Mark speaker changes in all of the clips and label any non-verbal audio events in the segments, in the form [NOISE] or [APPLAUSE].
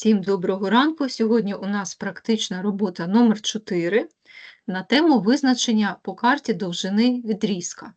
Speaker 1: Всім доброго ранку. Сьогодні у нас практична робота номер 4 на тему визначення по карті довжини відрізка.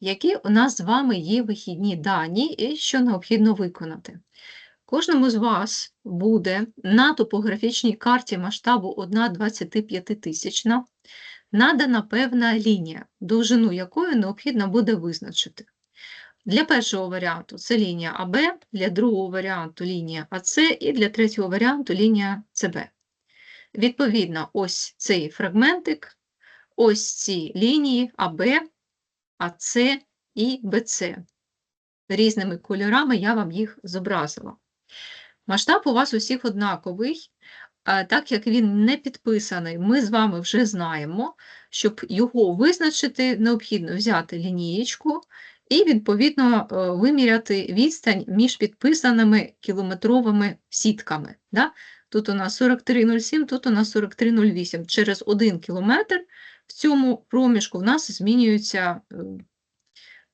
Speaker 1: Які у нас з вами є вихідні дані і що необхідно виконати? Кожному з вас буде на топографічній карті масштабу 1,25 тисячна надана певна лінія, довжину якої необхідно буде визначити. Для першого варіанту це лінія АБ, для другого варіанту лінія АС і для третього варіанту лінія СБ. Відповідно, ось цей фрагментик, ось ці лінії АБ, АС і БЦ. Різними кольорами я вам їх зобразила. Масштаб у вас усіх однаковий, так як він не підписаний, ми з вами вже знаємо, щоб його визначити, необхідно взяти лінієчку і, відповідно, е, виміряти відстань між підписаними кілометровими сітками. Да? Тут у нас 43,07, тут у нас 43,08. Через 1 кілометр в цьому проміжку в нас змінюються е,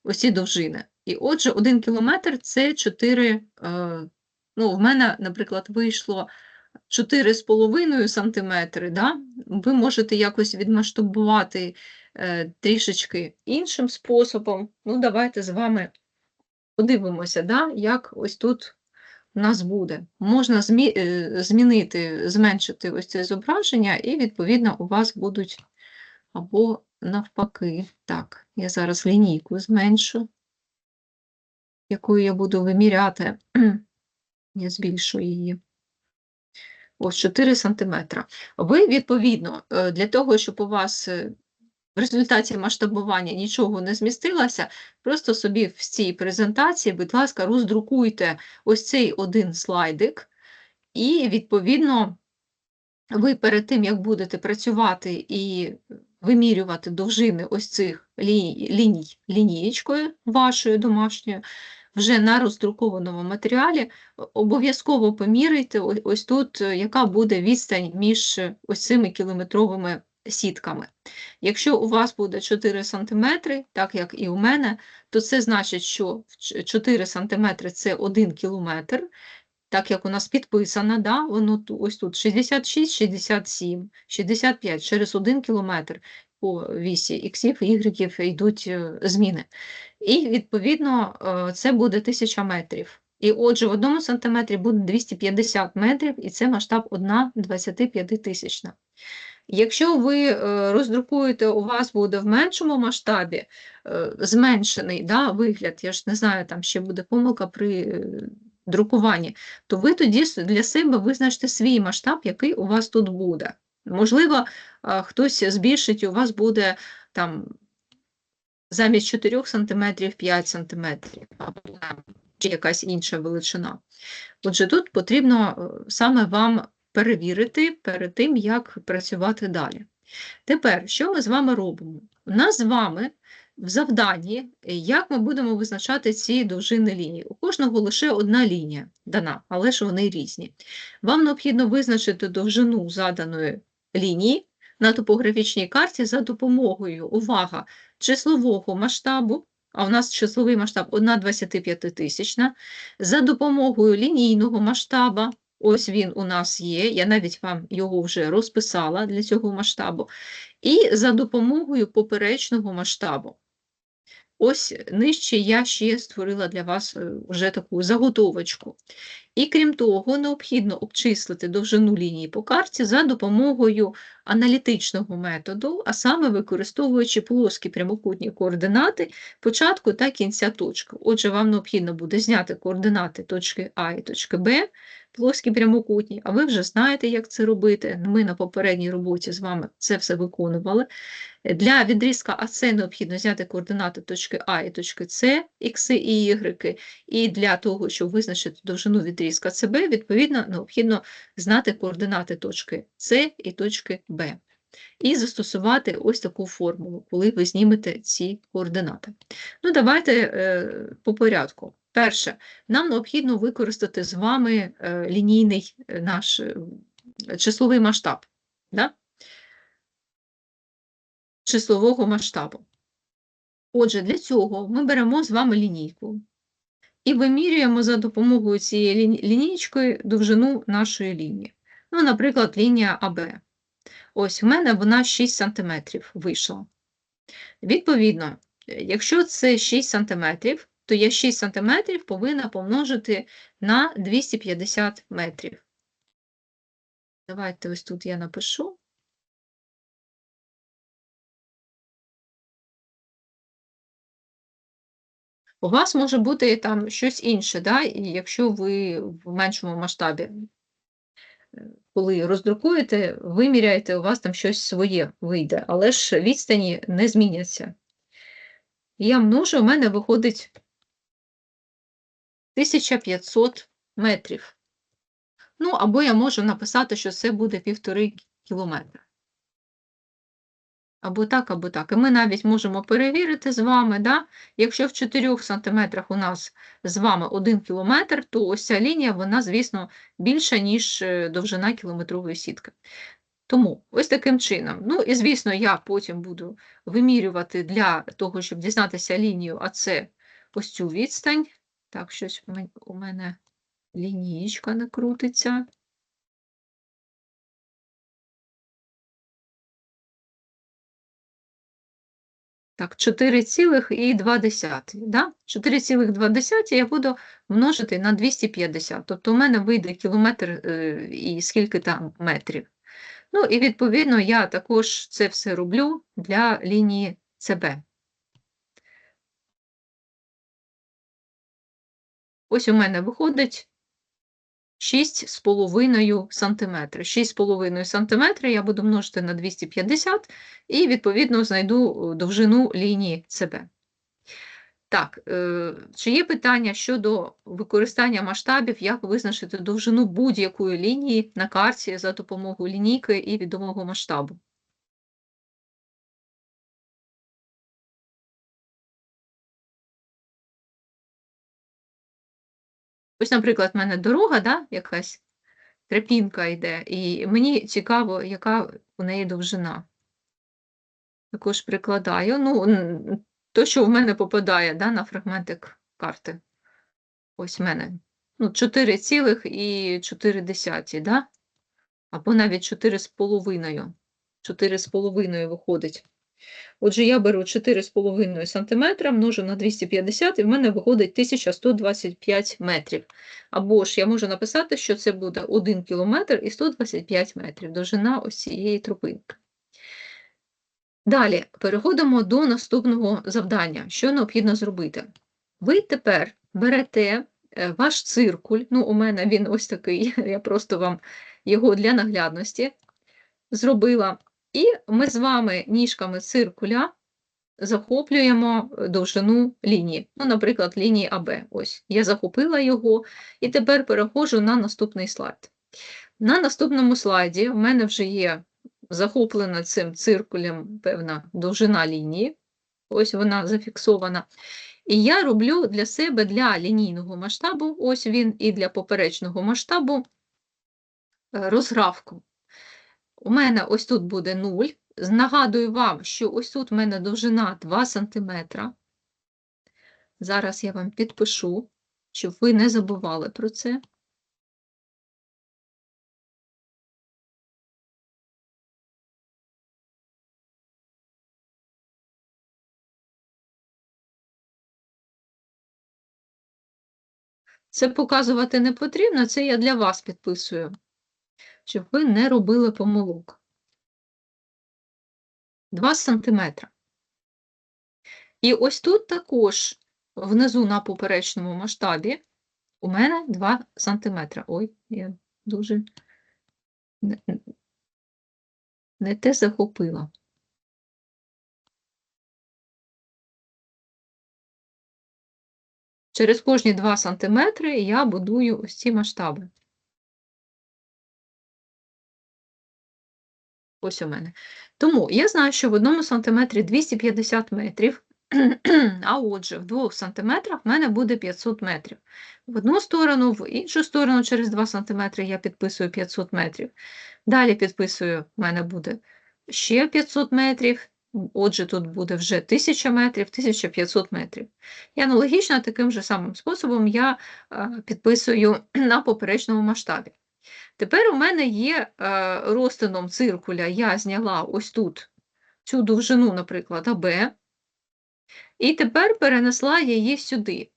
Speaker 1: ось ці довжини. І отже, 1 кілометр – це 4, е, ну, в мене, наприклад, вийшло 4,5 см, да? ви можете якось відмасштабувати трішечки іншим способом. Ну, давайте з вами подивимося, да? як ось тут у нас буде. Можна змі... е, змінити, зменшити ось це зображення, і, відповідно, у вас будуть або навпаки. Так, я зараз лінійку зменшу, якою я буду виміряти. [CLEARS THROAT] Я збільшу її. Ось 4 см. Ви, відповідно, е, для того, щоб у вас е, в результаті масштабування нічого не змістилося, просто собі в цій презентації, будь ласка, роздрукуйте ось цей один слайдик, і, відповідно, ви перед тим, як будете працювати і вимірювати довжини ось цих ліній, лінієчкою вашою домашньою, вже на роздрукованому матеріалі обов'язково поміряйте ось тут, яка буде відстань між ось цими кілометровими сітками. Якщо у вас буде 4 см, так як і у мене, то це значить, що 4 см це 1 кілометр, так як у нас підписано, да, воно ось тут 66, 67, 65 через 1 кілометр по вісі іксів, ігреків йдуть е, зміни. І, відповідно, е, це буде 1000 метрів. І отже, в одному сантиметрі буде 250 метрів, і це масштаб 1 25 тисячна. Якщо ви е, роздрукуєте, у вас буде в меншому масштабі зменшений да, вигляд, я ж не знаю, там ще буде помилка при друкуванні, то ви тоді для себе визначите свій масштаб, який у вас тут буде. Можливо, хтось збільшить, у вас буде там замість 4 см 5 см, або чи якась інша величина. Отже, тут потрібно е, саме вам перевірити перед тим, як працювати далі. Тепер, що ми з вами робимо? У нас з вами в завданні, як ми будемо визначати ці довжини лінії. У кожного лише одна лінія дана, але ж вони різні. Вам необхідно визначити довжину заданої лінії на топографічній карті за допомогою, увага, числового масштабу, а у нас числовий масштаб 1,25 тисячна, за допомогою лінійного масштаба, ось він у нас є, я навіть вам його вже розписала для цього масштабу, і за допомогою поперечного масштабу. Ось нижче я ще створила для вас е, вже таку заготовочку. І крім того, необхідно обчислити довжину лінії по карті за допомогою аналітичного методу, а саме використовуючи плоскі прямокутні координати початку та кінця точки. Отже, вам необхідно буде зняти координати точки А і точки Б, плоскі прямокутні, а ви вже знаєте, як це робити. Ми на попередній роботі з вами це все виконували. Для відрізка АС необхідно взяти координати точки А і точки С, Х і Y, і для того, щоб визначити довжину відрізка СБ, відповідно, необхідно знати координати точки С і точки Б. І застосувати ось таку формулу, коли ви знімете ці координати. Ну, Давайте е, по порядку. Перше, нам необхідно використати з вами е, лінійний е, наш е, числовий масштаб да? числового масштабу. Отже, для цього ми беремо з вами лінійку і вимірюємо за допомогою цієї лі- лінійки довжину нашої лінії. Ну, наприклад, лінія АБ. Ось в мене вона 6 см вийшла. Відповідно, якщо це 6 см, то я 6 см повинна помножити на 250 метрів. Давайте ось тут я напишу. У вас може бути там щось інше, да? і якщо ви в меншому масштабі, е, коли роздрукуєте, виміряєте, у вас там щось своє вийде, але ж відстані не зміняться. Я множу, у мене виходить 1500 метрів. Ну, або я можу написати, що це буде півтори кілометра. Або так, або так. І ми навіть можемо перевірити з вами, да? якщо в 4 сантиметрах у нас з вами 1 кілометр, то ось ця лінія, вона, звісно, більша, ніж е, довжина кілометрової сітки. Тому ось таким чином. Ну і звісно, я потім буду вимірювати для того, щоб дізнатися лінію, а це ось цю відстань. Так, щось у мене лінієчка не крутиться. Так, 4,2. Да? 4,2 я буду множити на 250. Тобто у мене вийде кілометр е, і скільки там метрів. Ну і відповідно я також це все роблю для лінії ЦБ. Ось у мене виходить 6,5 см. 6,5 см я буду множити на 250 і, відповідно, знайду е, довжину лінії ЦБ. Так, е, чи є питання щодо використання масштабів, як визначити довжину будь-якої лінії на карті за допомогою лінійки і відомого масштабу? Ось, наприклад, в мене дорога, да, якась тропінка йде, і мені цікаво, яка у неї довжина. Також прикладаю. Ну, то, що в мене попадає да, на фрагментик карти. Ось в мене. Ну, 4,4, да? або навіть 4,5. 4,5 виходить. Отже, я беру 4,5 см, множу на 250, і в мене виходить 1125 метрів. Або ж я можу написати, що це буде 1 км і 125 метрів, довжина ось цієї тропинки. Далі переходимо до наступного завдання. Що необхідно зробити? Ви тепер берете е, ваш циркуль, ну, у мене він ось такий, [LAUGHS] я просто вам його для наглядності зробила. І ми з вами ніжками циркуля захоплюємо е, довжину лінії. Ну, наприклад, лінії АБ. Ось, я захопила його і тепер переходжу на наступний слайд. На наступному слайді в мене вже є захоплена цим циркулем певна довжина лінії. Ось вона зафіксована. І я роблю для себе для лінійного масштабу, ось він, і для поперечного масштабу е, розгравку. У мене ось тут буде 0. Нагадую вам, що ось тут в мене довжина 2 см. Зараз я вам підпишу, щоб ви не забували про це. Це показувати не потрібно, це я для вас підписую, щоб ви не робили помилок. 2 сантиметра. І ось тут також внизу на поперечному масштабі у мене 2 сантиметра. Ой, я дуже не, те захопила. Через кожні 2 сантиметри я будую ось ці масштаби. Ось у мене. Тому я знаю, що в одному сантиметрі 250 метрів, [CLEARS THROAT] а отже, в 2 сантиметрах в мене буде 500 метрів. В одну сторону, в іншу сторону через 2 сантиметри я підписую 500 метрів. Далі підписую, в мене буде ще 500 метрів, Отже, тут буде вже 1000 метрів, 1500 метрів. І аналогічно таким же самим способом я е, підписую [CLEARS THROAT] на поперечному масштабі. Тепер у мене є е, розтином циркуля, я зняла ось тут цю довжину, наприклад, АБ, і тепер перенесла її сюди.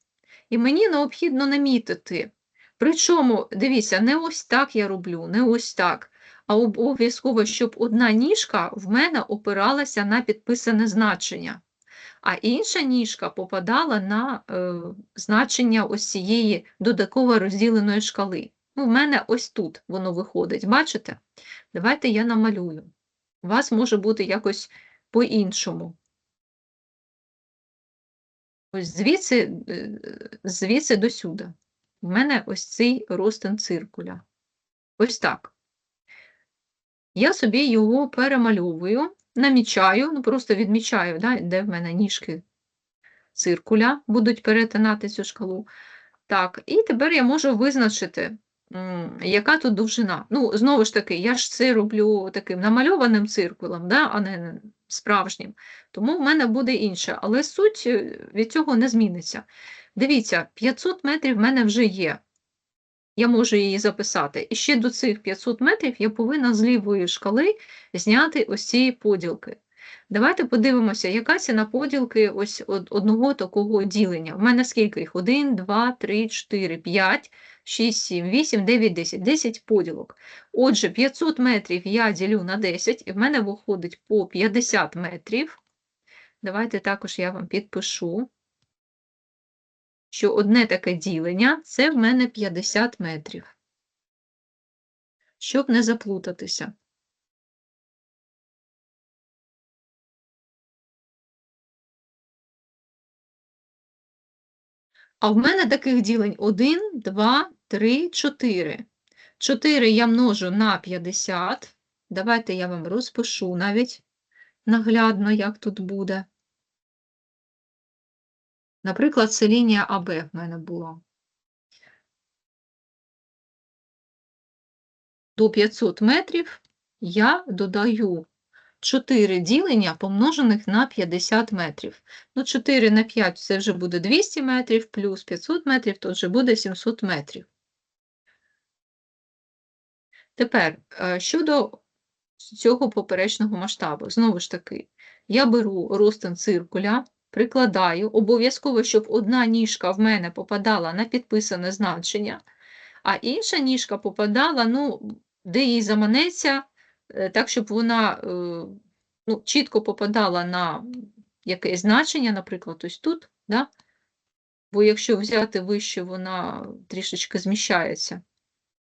Speaker 1: І мені необхідно намітити. Причому, дивіться, не ось так я роблю, не ось так, а обов'язково, щоб одна ніжка в мене опиралася на підписане значення, а інша ніжка попадала на е, значення ось цієї додатково розділеної шкали. Ну, в мене ось тут воно виходить, бачите? Давайте я намалюю. У вас може бути якось по-іншому. Ось звідси, е, звідси до сюди. У мене ось цей розтин циркуля. Ось так. Я собі його перемальовую, намічаю, ну просто відмічаю, да, де в мене ніжки циркуля будуть перетинати цю шкалу. Так, і тепер я можу визначити, яка тут довжина. Ну, знову ж таки, я ж це роблю таким намальованим циркулем, да, а не справжнім. Тому в мене буде інше, але суть е, від цього не зміниться. Дивіться, 500 метрів в мене вже є. Я можу її записати. І ще до цих 500 метрів я повинна з лівої шкали зняти ось ці поділки. Давайте подивимося, яка ціна поділки ось одного такого ділення. У мене скільки їх? 1, 2, 3, 4, 5, 6, 7, 8, 9, 10. 10 поділок. Отже, 500 метрів я ділю на 10, і в мене виходить по 50 метрів. Давайте також я вам підпишу що одне таке ділення це в мене 50 метрів. Щоб не заплутатися. А в мене таких ділень 1, 2, 3, 4. 4 я множу на 50. Давайте я вам розпишу навіть наглядно, як тут буде. Наприклад, це лінія АБ в мене була. До 500 метрів я додаю 4 ділення, помножених на 50 метрів. Ну, 4 на 5 це вже буде 200 метрів, плюс 500 метрів, то вже буде 700 метрів. Тепер, е, щодо цього поперечного масштабу, знову ж таки, я беру розтин циркуля, прикладаю, обов'язково, щоб одна ніжка в мене попадала на підписане значення, а інша ніжка попадала, ну, де їй заманеться, так, щоб вона е, ну, чітко попадала на якесь значення, наприклад, ось тут. Да? Бо якщо взяти вище, вона трішечки зміщається.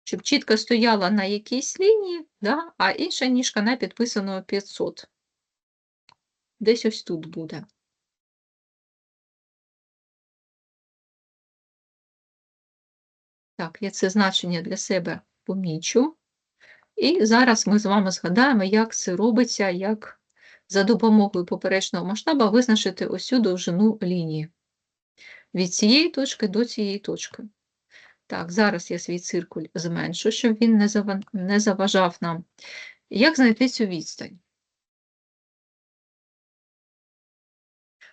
Speaker 1: Щоб чітко стояла на якійсь лінії, да? а інша ніжка на підписаного 500. Десь ось тут буде. Так, я це значення для себе помічу. І зараз ми з вами згадаємо, як це робиться, як за допомогою поперечного масштаба визначити цю довжину лінії. Від цієї точки до цієї точки. Так, зараз я свій циркуль зменшу, щоб він не заважав нам. Як знайти цю відстань?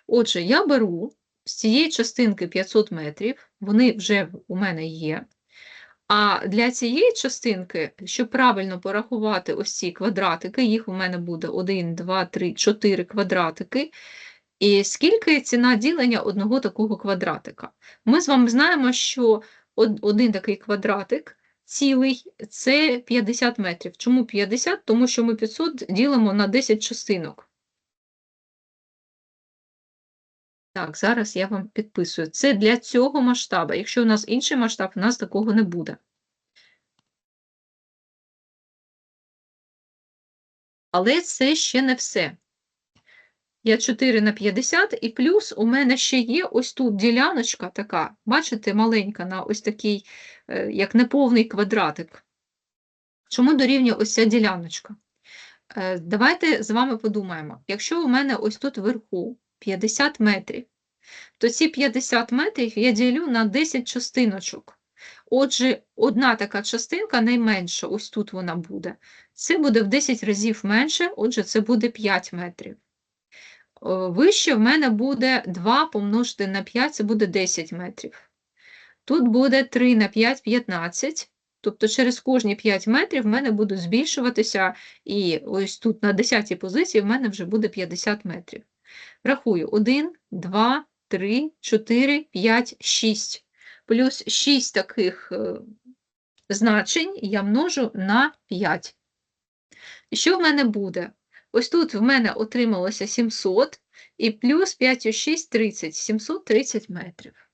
Speaker 1: Отже, я беру з цієї частинки 500 метрів, вони вже у мене є. А для цієї частинки, щоб правильно порахувати ось ці квадратики, їх у мене буде 1, 2, 3, 4 квадратики. І скільки ціна ділення одного такого квадратика? Ми з вами знаємо, що один такий квадратик цілий це 50 метрів. Чому 50? Тому що ми 500 ділимо на 10 частинок. Так, зараз я вам підписую. Це для цього масштабу. Якщо у нас інший масштаб, у нас такого не буде. Але це ще не все. Я 4 на 50, і плюс у мене ще є ось тут діляночка така, бачите, маленька, на ось такий, е, як неповний квадратик. Чому дорівнює ось ця діляночка? Е, давайте з вами подумаємо, якщо у мене ось тут вверху 50 метрів, то ці 50 метрів я ділю на 10 частиночок. Отже, одна така частинка найменша, ось тут вона буде. Це буде в 10 разів менше, отже, це буде 5 метрів. вище в мене буде 2 помножити на 5, це буде 10 метрів. Тут буде 3 на 5 – 15. Тобто через кожні 5 метрів в мене будуть збільшуватися, і ось тут на 10-й позиції в мене вже буде 50 метрів. Рахую 1, 2, 3, 4, 5, 6. Плюс 6 таких е, значень я множу на 5. І що в мене буде? Ось тут в мене отрималося 700, і плюс 5 і 6 – 30, 730 метрів.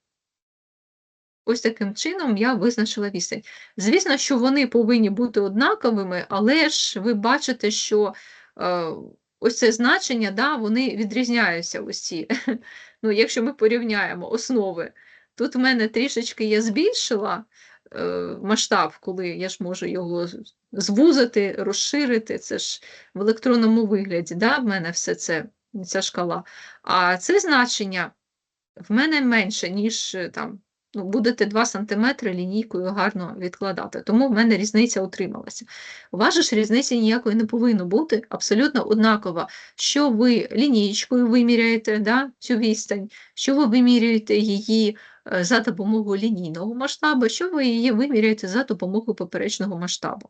Speaker 1: Ось таким чином я визначила відстань. Звісно, що вони повинні бути однаковими, але ж ви бачите, що е, ось це значення, да, вони відрізняються ці. [LAUGHS] Ну, якщо ми порівняємо основи, тут в мене трішечки я збільшила е, масштаб, коли я ж можу його звузити, розширити. Це ж в електронному вигляді, да, в мене все це, ця шкала. А це значення в мене менше, ніж е, там будете 2 см лінійкою гарно відкладати. Тому в мене різниця утрималася. У вас ж різниці ніякої не повинно бути, абсолютно однакова, що ви лінійкою виміряєте да, цю відстань, що ви вимірюєте її е, за допомогою лінійного масштабу, що ви її виміряєте за допомогою поперечного масштабу.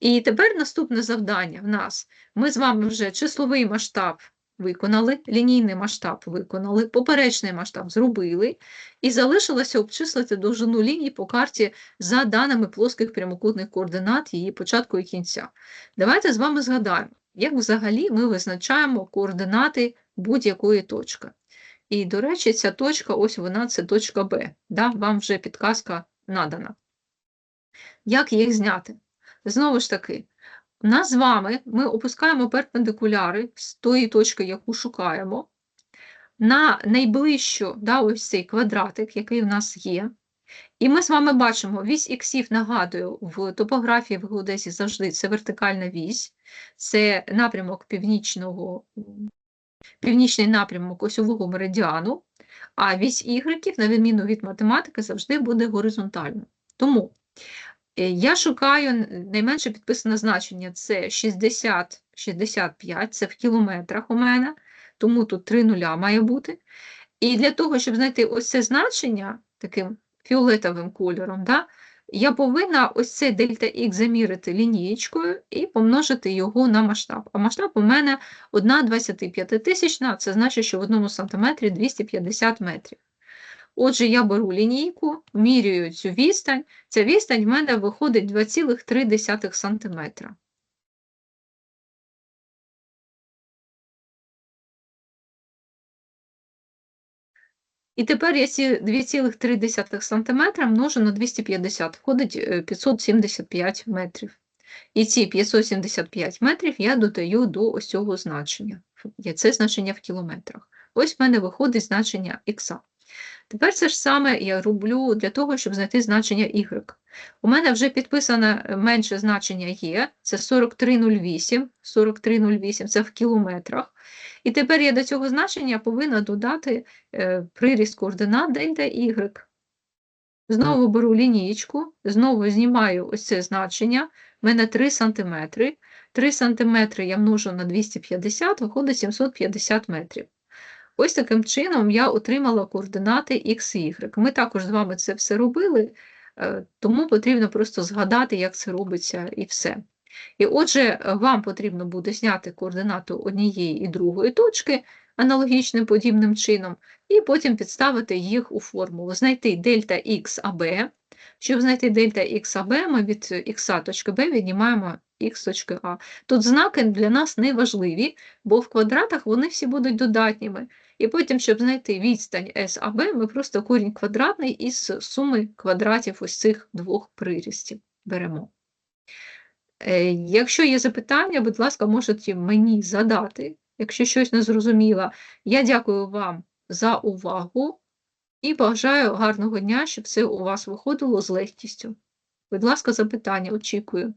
Speaker 1: І тепер наступне завдання в нас. Ми з вами вже числовий масштаб виконали, лінійний масштаб виконали, поперечний масштаб зробили, і залишилося обчислити довжину лінії по карті за даними плоских прямокутних координат її початку і кінця. Давайте з вами згадаємо, як взагалі ми визначаємо координати будь-якої точки. І, до речі, ця точка, ось вона, це точка Б. Да? Вам вже підказка надана. Як їх зняти? Знову ж таки, у нас з вами ми опускаємо перпендикуляри з тої точки, яку шукаємо, на найближчу да, ось цей квадратик, який в нас є. І ми з вами бачимо, вісь іксів, нагадую, в топографії в геодезії завжди це вертикальна вісь, це напрямок північного, північний напрямок осьового меридіану, а вісь ігреків, на відміну від математики, завжди буде горизонтальною. Тому я шукаю найменше підписане значення це 60-65, це в кілометрах у мене, тому тут 3 нуля має бути. І для того, щоб знайти ось це значення таким фіолетовим кольором, да, я повинна ось це дельта Х замірити лінієчкою і помножити його на масштаб. А масштаб у мене 1 25 тисячна, це значить, що в одному сантиметрі 250 метрів. Отже, я беру лінійку, міряю цю відстань. Ця відстань в мене виходить 2,3 см. І тепер я ці 2,3 см множу на 250, входить 575 е, метрів. І ці 575 метрів я додаю до ось цього значення. Це значення в кілометрах. Ось в мене виходить значення х. Тепер це ж саме я роблю для того, щоб знайти значення y. У мене вже підписане е, менше значення є, це 4308, 4308 це в кілометрах. І тепер я до цього значення повинна додати е, приріст координат дельта y. Знову беру лінієчку, знову знімаю ось це значення, в мене 3 см. 3 см я множу на 250, виходить 750 метрів. Ось таким чином я отримала координати X Y. Ми також з вами це все робили, е, тому потрібно просто згадати, як це робиться, і все. І отже, вам потрібно буде зняти координату однієї і другої точки аналогічним подібним чином, і потім підставити їх у формулу, знайти дельта Х АБ. Щоб знайти дельта Х АБ, ми від х точки Б віднімаємо х точки А. Тут знаки для нас не важливі, бо в квадратах вони всі будуть додатніми. І потім, щоб знайти відстань САБ, ми просто корінь квадратний із суми квадратів ось цих двох прирістів беремо. Е, якщо є запитання, будь ласка, можете мені задати, якщо щось не зрозуміло. Я дякую вам за увагу і бажаю гарного дня, щоб все у вас виходило з легкістю. Будь ласка, запитання, очікую.